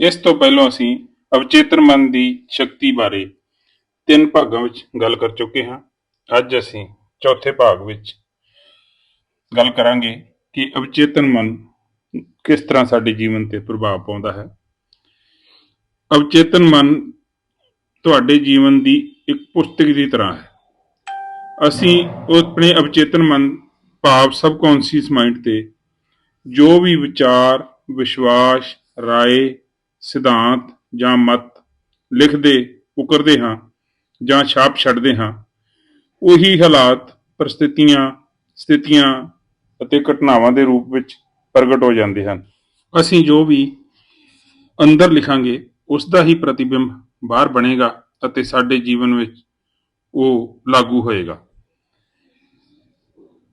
ਇਸ ਤੋਂ ਪਹਿਲਾਂ ਅਸੀਂ ਅਵਚੇਤਨ ਮਨ ਦੀ ਸ਼ਕਤੀ ਬਾਰੇ ਤਿੰਨ ਭਾਗਾਂ ਵਿੱਚ ਗੱਲ ਕਰ ਚੁੱਕੇ ਹਾਂ। ਅੱਜ ਅਸੀਂ ਚੌਥੇ ਭਾਗ ਵਿੱਚ ਗੱਲ ਕਰਾਂਗੇ ਕਿ ਅਵਚੇਤਨ ਮਨ ਕਿਸ ਤਰ੍ਹਾਂ ਸਾਡੇ ਜੀਵਨ ਤੇ ਪ੍ਰਭਾਵ ਪਾਉਂਦਾ ਹੈ। ਅਵਚੇਤਨ ਮਨ ਤੁਹਾਡੇ ਜੀਵਨ ਦੀ ਇੱਕ ਪੁਸਤਕ ਦੀ ਤਰ੍ਹਾਂ ਹੈ। ਅਸੀਂ ਆਪਣੇ ਅਵਚੇਤਨ ਮਨ ਭਾਵ ਸਬਕੌਂਸ਼ੀਅਸ ਮਾਈਂਡ ਤੇ ਜੋ ਵੀ ਵਿਚਾਰ, ਵਿਸ਼ਵਾਸ, ਰਾਏ ਸਿਧਾਂਤ ਜਾਂ ਮਤ ਲਿਖਦੇ ਉਕਰਦੇ ਹਾਂ ਜਾਂ ਛਾਪ ਛੱਡਦੇ ਹਾਂ। ਉਹੀ ਹਾਲਾਤ ਪਰਿਸਥਿਤੀਆਂ, ਸਥਿਤੀਆਂ ਅਤੇ ਘਟਨਾਵਾਂ ਦੇ ਰੂਪ ਵਿੱਚ ਪ੍ਰਗਟ ਹੋ ਜਾਂਦੇ ਹਨ। ਅਸੀਂ ਜੋ ਵੀ ਅੰਦਰ ਲਿਖਾਂਗੇ, ਉਸ ਦਾ ਹੀ ਪ੍ਰਤੀਬਿੰਬ ਬਾਹਰ ਬਣੇਗਾ ਅਤੇ ਸਾਡੇ ਜੀਵਨ ਵਿੱਚ ਉਹ ਲਾਗੂ ਹੋਏਗਾ।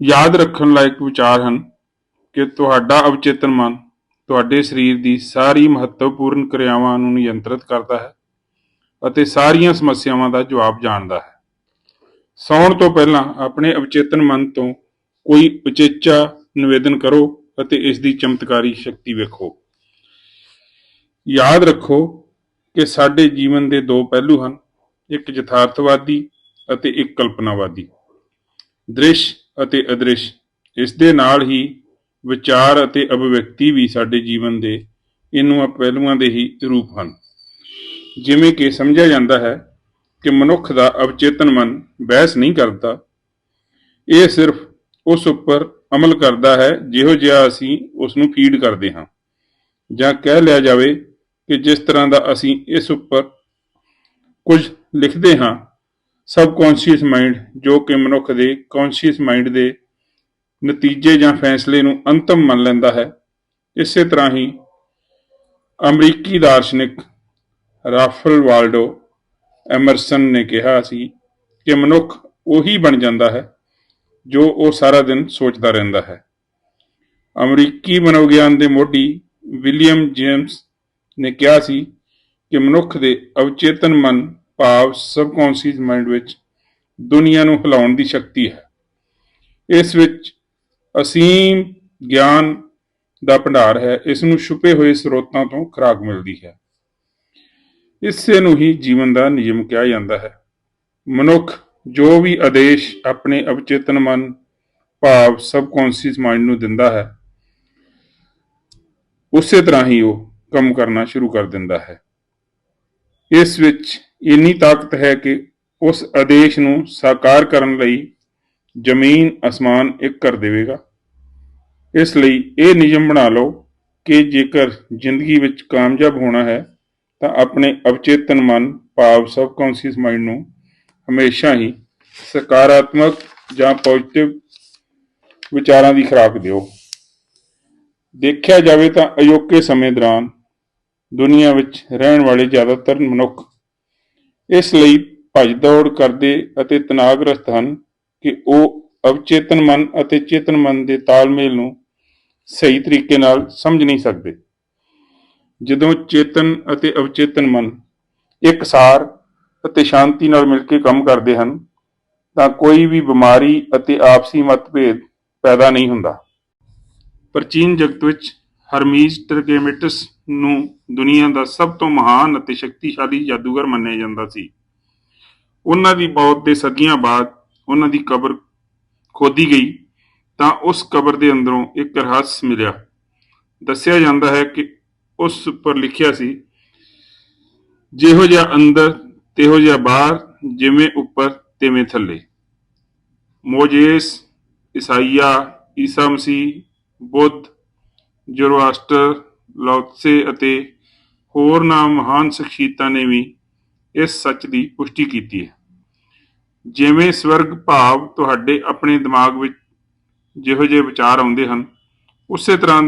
ਯਾਦ ਰੱਖਣ ਲਾਇਕ ਵਿਚਾਰ ਹਨ ਕਿ ਤੁਹਾਡਾ ਅਵਚੇਤਨ ਮਨ ਤੁਹਾਡੇ ਸਰੀਰ ਦੀ ਸਾਰੀ ਮਹੱਤਵਪੂਰਨ ਕਿਰਿਆਵਾਂ ਨੂੰ ਨਿਯੰਤਰਿਤ ਕਰਦਾ ਹੈ ਅਤੇ ਸਾਰੀਆਂ ਸਮੱਸਿਆਵਾਂ ਦਾ ਜਵਾਬ ਜਾਣਦਾ ਹੈ। ਸੌਣ ਤੋਂ ਪਹਿਲਾਂ ਆਪਣੇ ਅਵਚੇਤਨ ਮਨ ਤੋਂ ਕੋਈ ਉਚੇਚਾ ਨਿਵੇਦਨ ਕਰੋ ਅਤੇ ਇਸ ਦੀ ਚਮਤਕਾਰੀ ਸ਼ਕਤੀ ਵੇਖੋ। ਯਾਦ ਰੱਖੋ ਕਿ ਸਾਡੇ ਜੀਵਨ ਦੇ ਦੋ ਪਹਿਲੂ ਹਨ, ਇੱਕ ਯਥਾਰਥਵਾਦੀ ਅਤੇ ਇੱਕ ਕਲਪਨਾਵਾਦੀ। ਦ੍ਰਿਸ਼ ਅਤੇ ਅਦ੍ਰਿਸ਼, ਇਸ ਦੇ ਨਾਲ ਹੀ ਵਿਚਾਰ ਅਤੇ ਅਭਿਵਿਅਕਤੀ ਵੀ ਸਾਡੇ ਜੀਵਨ ਦੇ ਇਨ੍ਹਾਂ ਪਹਿਲੂਆਂ ਦੇ ਹੀ ਰੂਪ ਹਨ। ਜਿਵੇਂ ਕਿ ਸਮਝਿਆ ਜਾਂਦਾ ਹੈ ਕਿ ਮਨੁੱਖ ਦਾ ਅਵਚੇਤਨ ਮਨ ਬਹਿਸ ਨਹੀਂ ਕਰਦਾ। ਇਹ ਸਿਰਫ ਉਸ ਉੱਪਰ ਅਮਲ ਕਰਦਾ ਹੈ ਜਿਹੋ ਜਿਹਾ ਅਸੀਂ ਉਸ ਨੂੰ ਫੀਡ ਕਰਦੇ ਹਾਂ ਜਾਂ ਕਹਿ ਲਿਆ ਜਾਵੇ ਕਿ ਜਿਸ ਤਰ੍ਹਾਂ ਦਾ ਅਸੀਂ ਇਸ ਉੱਪਰ ਕੁਝ ਲਿਖਦੇ ਹਾਂ। ਸਬ ਸਬਕੌਂਸ਼ੀਅਸ ਮਾਈਂਡ ਜੋ ਕਿ ਮਨੁੱਖ ਦੇ ਕੌਂਸ਼ੀਅਸ ਮਾਈਂਡ ਦੇ ਨਤੀਜੇ ਜਾਂ ਫੈਸਲੇ ਨੂੰ ਅੰਤਮ ਮੰਨ ਲੈਂਦਾ ਹੈ। ਇਸੇ ਤਰ੍ਹਾਂ ਹੀ ਅਮਰੀਕੀ ਦਾਰਸ਼ਨਿਕ ਰਾਫਲ ਵਾਲਡੋ ਐਮਰਸਨ ਨੇ ਕਿਹਾ ਸੀ ਕਿ ਮਨੁੱਖ ਉਹੀ ਬਣ ਜਾਂਦਾ ਹੈ ਜੋ ਉਹ ਸਾਰਾ ਦਿਨ ਸੋਚਦਾ ਰਹਿੰਦਾ ਹੈ। ਅਮਰੀਕੀ ਮਨੋਵਿਗਿਆਨ ਦੇ ਮੋਢੀ ਵਿਲੀਅਮ ਜੇਮਸ ਨੇ ਕਿਹਾ ਸੀ ਕਿ ਮਨੁੱਖ ਦੇ ਅਵਚੇਤਨ ਮਨ ਭਾਵ ਸਬਕੌਂਸ਼ੀਅਸ ਮਾਈਂਡ ਵਿੱਚ ਦੁਨੀਆ ਨੂੰ ਹਿਲਾਉਣ ਦੀ ਸ਼ਕਤੀ ਹੈ। ਇਸ ਵਿੱਚ ਅਸੀਮ ਗਿਆਨ ਦਾ ਭੰਡਾਰ ਹੈ, ਇਸ ਨੂੰ ਛੁਪੇ ਹੋਏ ਸਰੋਤਾਂ ਤੋਂ ਖੁਰਾਕ ਮਿਲਦੀ ਹੈ। ਇਸੇ ਨੂੰ ਹੀ ਜੀਵਨ ਦਾ ਨਿਯਮ ਕਿਹਾ ਜਾਂਦਾ ਹੈ। ਮਨੁੱਖ ਜੋ ਵੀ ਆਦੇਸ਼ ਆਪਣੇ ਅਵਚੇਤਨ ਮਨ, ਭਾਵ ਸਬਕੌਂਸ਼ੀਅਸ ਮਾਈਂਡ ਨੂੰ ਦਿੰਦਾ ਹੈ, ਉਸੇ ਤਰ੍ਹਾਂ ਹੀ ਉਹ ਕੰਮ ਕਰਨਾ ਸ਼ੁਰੂ ਕਰ ਦਿੰਦਾ ਹੈ। ਇਸ ਵਿੱਚ ਇੰਨੀ ਤਾਕਤ ਹੈ ਕਿ ਉਸ ਆਦੇਸ਼ ਨੂੰ ਸਾਕਾਰ ਕਰਨ ਲਈ ਜ਼ਮੀਨ ਅਸਮਾਨ ਇੱਕ ਕਰ ਦੇਵੇਗਾ। ਇਸ ਲਈ ਇਹ ਨਿਯਮ ਬਣਾ ਲਓ ਕਿ ਜੇਕਰ ਜ਼ਿੰਦਗੀ ਵਿੱਚ ਕਾਮਯਾਬ ਹੋਣਾ ਹੈ, ਤਾਂ ਆਪਣੇ ਅਵਚੇਤਨ ਮਨ, ਭਾਵ ਸਬਕੌਂਸ਼ੀਅਸ ਮਾਈਂਡ ਨੂੰ ਹਮੇਸ਼ਾ ਹੀ ਸਕਾਰਾਤਮਕ ਜਾਂ ਪੋਜ਼ਿਟਿਵ ਵਿਚਾਰਾਂ ਦੀ ਖੁਰਾਕ ਦਿਓ। ਦੇਖਿਆ ਜਾਵੇ ਤਾਂ ਅਯੋਕੇ ਸਮੇਂ ਦੌਰਾਨ ਦੁਨੀਆ ਵਿੱਚ ਰਹਿਣ ਵਾਲੇ ਜ਼ਿਆਦਾਤਰ ਮਨੁੱਖ ਇਸ ਲਈ ਭੱਜ ਦੌੜ ਕਰਦੇ ਅਤੇ ਤਣਾਅਗ੍ਰਸਤ ਹਨ। ਕਿ ਉਹ ਅਵਚੇਤਨ ਮਨ ਅਤੇ ਚੇਤਨ ਮਨ ਦੇ ਤਾਲਮੇਲ ਨੂੰ ਸਹੀ ਤਰੀਕੇ ਨਾਲ ਸਮਝ ਨਹੀਂ ਸਕਦੇ। ਜਦੋਂ ਚੇਤਨ ਅਤੇ ਅਵਚੇਤਨ ਮਨ ਇੱਕਸਾਰ ਅਤੇ ਸ਼ਾਂਤੀ ਨਾਲ ਮਿਲ ਕੇ ਕੰਮ ਕਰਦੇ ਹਨ, ਤਾਂ ਕੋਈ ਵੀ ਬਿਮਾਰੀ ਅਤੇ ਆਪਸੀ ਮਤਭੇਦ ਪੈਦਾ ਨਹੀਂ ਹੁੰਦਾ। ਪ੍ਰਾਚੀਨ ਜਗਤ ਵਿੱਚ ਹਰਮੀਜ਼ ਟਰਗੇਮਿਟਸ ਨੂੰ ਦੁਨੀਆ ਦਾ ਸਭ ਤੋਂ ਮਹਾਨ ਅਤੇ ਸ਼ਕਤੀਸ਼ਾਲੀ ਜਾਦੂਗਰ ਮੰਨਿਆ ਜਾਂਦਾ ਸੀ। ਉਹਨਾਂ ਦੀ ਮੌਤ ਦੇ ਸਦੀਆਂ ਬਾਅਦ ਉਹਨਾਂ ਦੀ ਕਬਰ ਖੋਦੀ ਗਈ, ਤਾਂ ਉਸ ਕਬਰ ਦੇ ਅੰਦਰੋਂ ਇੱਕ ਰਹੱਸ ਮਿਲਿਆ। ਦੱਸਿਆ ਜਾਂਦਾ ਹੈ ਕਿ ਉਸ ਉੱਪਰ ਲਿਖਿਆ ਸੀ, ਜਿਹੋ ਜਿਹਾ ਅੰਦਰ, ਤਿਹੋ ਜਿਹਾ ਬਾਹਰ, ਜਿਵੇਂ ਉੱਪਰ, ਤਿਵੇਂ ਥੱਲੇ। ਮੋਜੇਸ, ਇਸਾਈਆ, ਈਸਾ ਮਸੀਹ, ਬੁੱਧ ਜ਼ੋਰਾਸਟਰ ਲਾਓਤਸੇ ਅਤੇ ਹੋਰ ਨਾ ਮਹਾਨ ਸ਼ਖਸੀਅਤਾਂ ਨੇ ਵੀ ਇਸ ਸੱਚ ਦੀ ਪੁਸ਼ਟੀ ਕੀਤੀ ਹੈ। ਜਿਵੇਂ ਸਵਰਗ ਭਾਵ ਤੁਹਾਡੇ ਆਪਣੇ ਦਿਮਾਗ ਵਿੱਚ ਜਿਹੋ ਜਿਹੇ ਵਿਚਾਰ ਆਉਂਦੇ ਹਨ, ਉਸੇ ਤਰ੍ਹਾਂ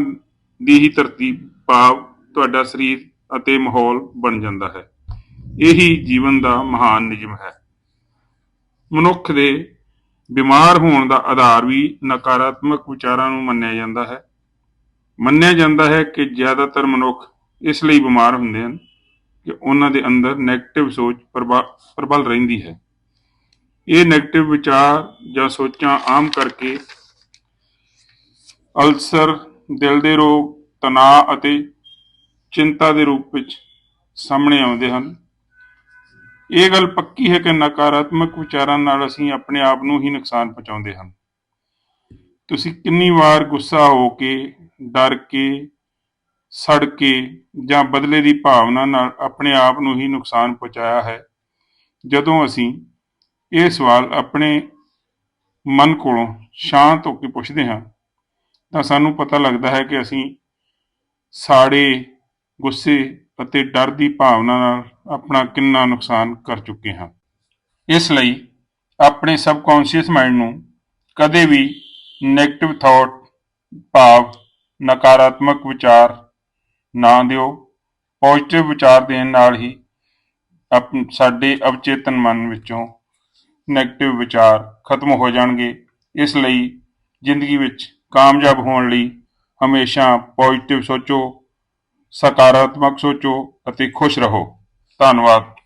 ਦੀ ਹੀ ਧਰਤੀ ਭਾਵ ਤੁਹਾਡਾ ਸਰੀਰ ਅਤੇ ਮਾਹੌਲ ਬਣ ਜਾਂਦਾ ਹੈ। ਇਹੀ ਜੀਵਨ ਦਾ ਮਹਾਨ ਨਿਯਮ ਹੈ। ਮਨੁੱਖ ਦੇ ਬਿਮਾਰ ਹੋਣ ਦਾ ਆਧਾਰ ਵੀ ਨਕਾਰਾਤਮਕ ਵਿਚਾਰਾਂ ਨੂੰ ਮੰਨਿਆ ਜਾਂਦਾ ਹੈ। ਮੰਨਿਆ ਜਾਂਦਾ ਹੈ ਕਿ ਜ਼ਿਆਦਾਤਰ ਮਨੁੱਖ ਇਸ ਲਈ ਬਿਮਾਰ ਹੁੰਦੇ ਹਨ ਕਿ ਉਹਨਾਂ ਦੇ ਅੰਦਰ ਨੈਗੇਟਿਵ ਸੋਚ ਪ੍ਰਬਾ- ਪ੍ਰਬਲ ਰਹਿੰਦੀ ਹੈ। ਇਹ 네ਗੇਟਿਵ ਵਿਚਾਰ ਜਾਂ ਸੋਚਾਂ ਆਮ ਕਰਕੇ ਅਲਸਰ, ਦਿਲ ਦੇ ਰੋਗ, ਤਣਾਅ ਅਤੇ ਚਿੰਤਾ ਦੇ ਰੂਪ ਵਿੱਚ ਸਾਹਮਣੇ ਆਉਂਦੇ ਹਨ। ਇਹ ਗੱਲ ਪੱਕੀ ਹੈ ਕਿ ਨਕਾਰਾਤਮਕ ਵਿਚਾਰਾਂ ਨਾਲ ਅਸੀਂ ਆਪਣੇ ਆਪ ਨੂੰ ਹੀ ਨੁਕਸਾਨ ਪਹੁੰਚਾਉਂਦੇ ਹਾਂ ਤੁਸੀਂ ਕਿੰਨੀ ਵਾਰ ਗੁੱਸਾ ਹੋ ਕੇ, ਡਰ ਕੇ, ਸੜ ਕੇ ਜਾਂ ਬਦਲੇ ਦੀ ਭਾਵਨਾ ਨਾਲ ਆਪਣੇ ਆਪ ਨੂੰ ਹੀ ਨੁਕਸਾਨ ਪਹੁੰਚਾਇਆ ਹੈ, ਜਦੋਂ ਅਸੀਂ ਇਹ ਸਵਾਲ ਆਪਣੇ ਮਨ ਕੋਲੋਂ ਸ਼ਾਂਤ ਹੋ ਕੇ ਪੁੱਛਦੇ ਹਾਂ? ਤਾਂ ਸਾਨੂੰ ਪਤਾ ਲੱਗਦਾ ਹੈ ਕਿ ਅਸੀਂ ਸਾੜੇ, ਗੁੱਸੇ ਅਤੇ ਡਰ ਦੀ ਭਾਵਨਾ ਨਾਲ ਆਪਣਾ ਕਿੰਨਾ ਨੁਕਸਾਨ ਕਰ ਚੁੱਕੇ ਹਾਂ। ਇਸ ਲਈ ਆਪਣੇ ਸਬਕੌਂਸ਼ੀਅਸ ਮਾਈਂਡ ਨੂੰ ਕਦੇ ਵੀ 네ਗੇਟਿਵ ਥਾਟ ਭਾਵ, ਨਕਾਰਾਤਮਕ ਵਿਚਾਰ ਨਾ ਦਿਓ। ਪੋਜ਼ਿਟਿਵ ਵਿਚਾਰ ਦੇਣ ਨਾਲ ਹੀ ਆਪ ਸਾਡੇ ਅਵਚੇਤਨ ਮਨ ਵਿੱਚੋਂ ਨੈਗੇਟਿਵ ਵਿਚਾਰ ਖਤਮ ਹੋ ਜਾਣਗੇ। ਇਸ ਲਈ ਜ਼ਿੰਦਗੀ ਵਿੱਚ ਕਾਮਯਾਬ ਹੋਣ ਲਈ ਹਮੇਸ਼ਾ ਪੋਜ਼ਿਟਿਵ ਸੋਚੋ, ਸਕਾਰਾਤਮਕ ਸੋਚੋ ਅਤੇ ਖੁਸ਼ ਰਹੋ। ਧੰਨਵਾਦ।